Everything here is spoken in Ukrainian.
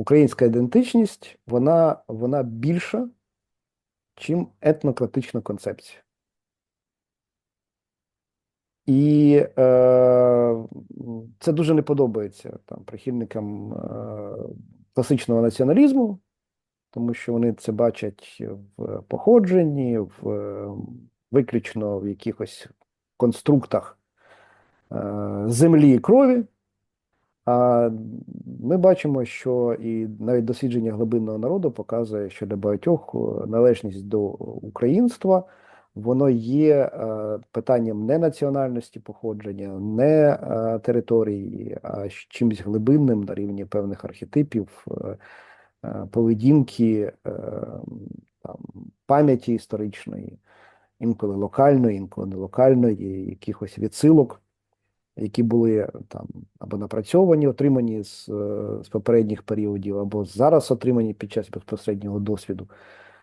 українська ідентичність, вона, вона більша, чим етнократична концепція. І е, це дуже не подобається там, прихильникам е, класичного націоналізму, тому що вони це бачать в походженні, в виключно в якихось конструктах е, землі і крові. А ми бачимо, що і навіть дослідження глибинного народу показує, що для багатьох е, належність до українства воно є е, питанням не національності походження, не е, території, а чимось глибинним на рівні певних архетипів, поведінки, там, пам'яті історичної, інколи локальної, інколи не локальної, якихось відсилок які були там або напрацьовані, отримані з, е, з попередніх періодів, або зараз отримані під час безпосереднього досвіду.